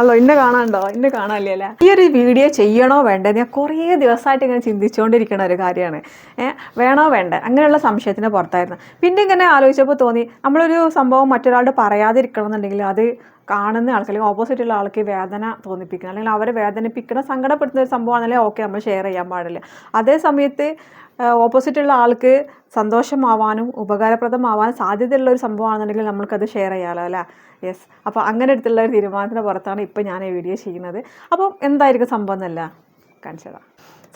അല്ലോ ഇന്നെ കാണാണ്ടോ ഇന്നെ കാണാല്ലേ അല്ലേ? ഈ ഒരു വീഡിയോ ചെയ്യണോ വേണ്ടേ ഞാൻ കുറേ ദിവസമായിട്ട് ഇങ്ങനെ ചിന്തിച്ചുകൊണ്ടിരിക്കുന്ന ഒരു കാര്യമാണ്. വേണോ വേണ്ടേ? അങ്ങനെയുള്ള സംശയത്തിന് പുറത്തായിരുന്നു. പിന്നെ ഇങ്ങനെ ആലോചിച്ചപ്പോൾ തോന്നി നമ്മളൊരു സംഭവം മറ്റൊരാളോട് പറയാതിരിക്കണം എന്നുണ്ടെങ്കിൽ അത് കാണുന്ന ആൾക്ക് അല്ലെങ്കിൽ ഓപ്പോസിറ്റ് ഉള്ള ആൾക്ക് വേദന തോന്നിപ്പിക്കുന്നത് അല്ലെങ്കിൽ അവരെ വേദനിപ്പിക്കണം സങ്കടപ്പെടുത്തുന്ന ഒരു സംഭവമാണെങ്കിൽ ഓക്കെ നമ്മൾ ഷെയർ ചെയ്യാൻ പാടില്ല. അതേ സമയത്ത് ഓപ്പോസിറ്റ് ഉള്ള ആൾക്ക് സന്തോഷമാവാനും ഉപകാരപ്രദമാവാനും സാധ്യതയുള്ള ഒരു സംഭവമാണെന്നുണ്ടെങ്കിൽ നമ്മൾക്കത് ഷെയർ ചെയ്യാമല്ലോ അല്ലേ? യെസ് അപ്പോൾ അങ്ങനെ എടുത്തുള്ള ഒരു തീരുമാനത്തിന് പുറത്താണ് ഇപ്പോൾ ഞാൻ ഈ വീഡിയോ ചെയ്യുന്നത്. അപ്പം എന്തായിരിക്കും സംഭവം എന്നല്ല? കാണിച്ചതാ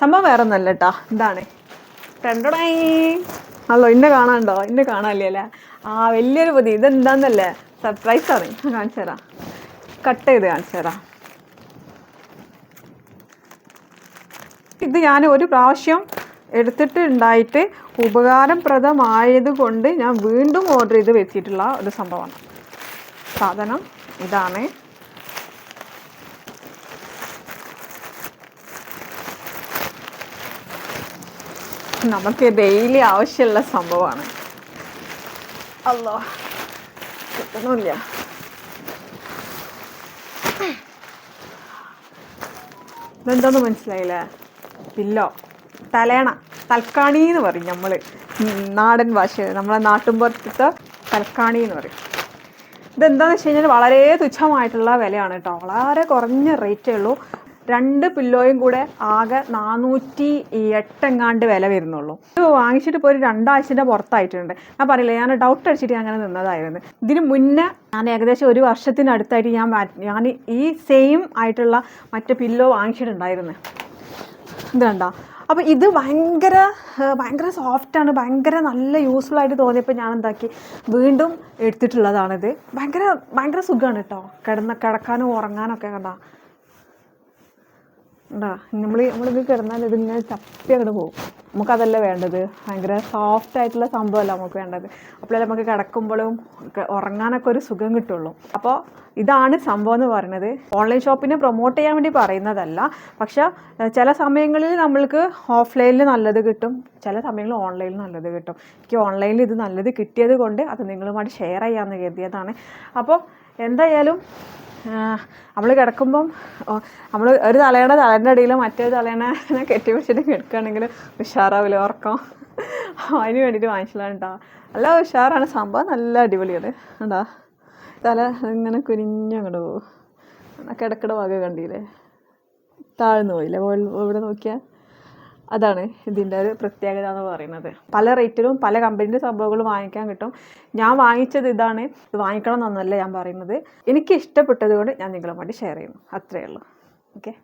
സംഭവം വേറെ ഒന്നല്ല കേട്ടോ. എന്താണ്? രണ്ടോടായി അല്ലോ ഇന്നെ കാണാണ്ടോ ഇന്നെ കാണാനില്ലേ അല്ലേ? ആ വലിയൊരു പൊതി ഇതെന്താന്നല്ലേ? സർപ്രൈസ് ആണ്. കാണിച്ചു തരാം. കട്ട് ചെയ്ത് കാണിച്ചു തരാം. ഇത് ഞാൻ ഒരു പ്രാവശ്യം എടുത്തിട്ട് ഉണ്ടായിട്ട് ഉപകാരപ്രദമായത് കൊണ്ട് ഞാൻ വീണ്ടും ഓർഡർ ചെയ്ത് വെച്ചിട്ടുള്ള ഒരു സംഭവമാണ്. സാധനം ഇതാണ്. നമുക്ക് ഡെയിലി ആവശ്യമുള്ള സംഭവമാണ്. അല്ലോ കിട്ടണമില്ല ഇതെന്താന്ന് മനസ്സിലായില്ലേ? പില്ലോ. തലേണ. തൽക്കാണി എന്ന് പറയും നമ്മൾ നാടൻ ഭാഷ. നമ്മളെ നാട്ടുമ്പുറത്തെ തൽക്കാണി എന്ന് പറയും. ഇതെന്താണെന്ന് വെച്ച് കഴിഞ്ഞാൽ വളരെ തുച്ഛമായിട്ടുള്ള വിലയാണ് കേട്ടോ. വളരെ കുറഞ്ഞ റേറ്റേ ഉള്ളൂ. രണ്ട് പില്ലോയും കൂടെ ആകെ നാനൂറ്റി എട്ടെങ്ങാണ്ട് വില വരുന്നുള്ളൂ. ഇത് വാങ്ങിച്ചിട്ട് ഇപ്പോൾ ഒരു രണ്ടാഴ്ചന്റെ പുറത്തായിട്ടുണ്ട്. ഞാൻ പറയില്ല ഞാൻ ഡൗട്ട് അടിച്ചിട്ട് അങ്ങനെ നിന്നതായിരുന്നു. ഇതിന് മുന്നേ ഞാൻ ഏകദേശം ഒരു വർഷത്തിനടുത്തായിട്ട് ഞാൻ ഞാൻ ഈ സെയിം ആയിട്ടുള്ള മറ്റേ പില്ലോ വാങ്ങിച്ചിട്ടുണ്ടായിരുന്നു. ഇത് കണ്ടോ? അപ്പോൾ ഇത് ഭയങ്കര ഭയങ്കര സോഫ്റ്റാണ് ഭയങ്കര നല്ല യൂസ്ഫുൾ ആയിട്ട് തോന്നിയപ്പോൾ ഞാൻ എന്താക്കി? വീണ്ടും എടുത്തിട്ടുള്ളതാണിത്. ഭയങ്കര ഭയങ്കര സുഖമാണ് കേട്ടോ. കിടന്ന കിടക്കാനും ഉറങ്ങാനൊക്കെ കണ്ടോ? ഉണ്ടാ നമ്മൾ നമ്മളിത് കിടന്നാൽ ഇതിങ്ങനെ ചപ്പി അങ്ങോട്ട് പോകും നമുക്കതല്ല വേണ്ടത്? ഭയങ്കര സോഫ്റ്റ് ആയിട്ടുള്ള സംഭവമല്ല നമുക്ക് വേണ്ടത്? അപ്പോഴേ നമുക്ക് കിടക്കുമ്പോഴും ഉറങ്ങാനൊക്കെ ഒരു സുഖം കിട്ടുള്ളൂ. അപ്പോൾ ഇതാണ് സംഭവം എന്ന് പറയുന്നത്. ഓൺലൈൻ ഷോപ്പിനെ പ്രൊമോട്ട് ചെയ്യാൻ വേണ്ടി പറയുന്നതല്ല. പക്ഷേ ചില സമയങ്ങളിൽ നമ്മൾക്ക് ഓഫ്ലൈനിൽ നല്ലത് കിട്ടും. ചില സമയങ്ങളിൽ ഓൺലൈനിൽ നല്ലത് കിട്ടും. എനിക്ക് ഓൺലൈനിൽ ഇത് നല്ലത് കിട്ടിയത് കൊണ്ട് അത് നിങ്ങളുമായിട്ട് ഷെയർ ചെയ്യാമെന്ന് കരുതിയതാണ്. അപ്പോൾ എന്തായാലും നമ്മൾ കിടക്കുമ്പം നമ്മൾ ഒരു തലേണ തലേന്റെ അടിയിൽ മറ്റേ തലേനെ കെട്ടി പിടിച്ചിട്ട് കിടക്കുകയാണെങ്കിൽ ഉഷാറാവില്ല ഉറക്കം? അതിന് വേണ്ടിയിട്ട് വാങ്ങിച്ചതാണ് കേട്ടോ നല്ല ഉഷാറാണ്. സംഭവം നല്ല അടിപൊളിയാണ്. കേട്ടോ തല ഇങ്ങനെ കുനിഞ്ഞങ്ങോട്ട് പോകും കിടക്കട വക കണ്ടില്ലേ? താഴ്ന്നു പോയില്ലേ? ഇവിടെ നോക്കിയാൽ അതാണ് ഇതിന്റെ ഒരു പ്രത്യേകത എന്ന് പറയുന്നത്. പല റേറ്റിലും പല കമ്പനിയുടെ സംഭവങ്ങളും വാങ്ങിക്കാൻ കിട്ടും. ഞാൻ വാങ്ങിച്ചത് ഇതാണ്. ഇത് വാങ്ങിക്കണം എന്നൊന്നല്ല ഞാൻ പറയുന്നത്. എനിക്ക് ഇഷ്ടപ്പെട്ടത് കൊണ്ട് ഞാൻ നിങ്ങളുമായിട്ട് ഷെയർ ചെയ്യുന്നു. അത്രയേ ഉള്ളൂ. ഓക്കെ.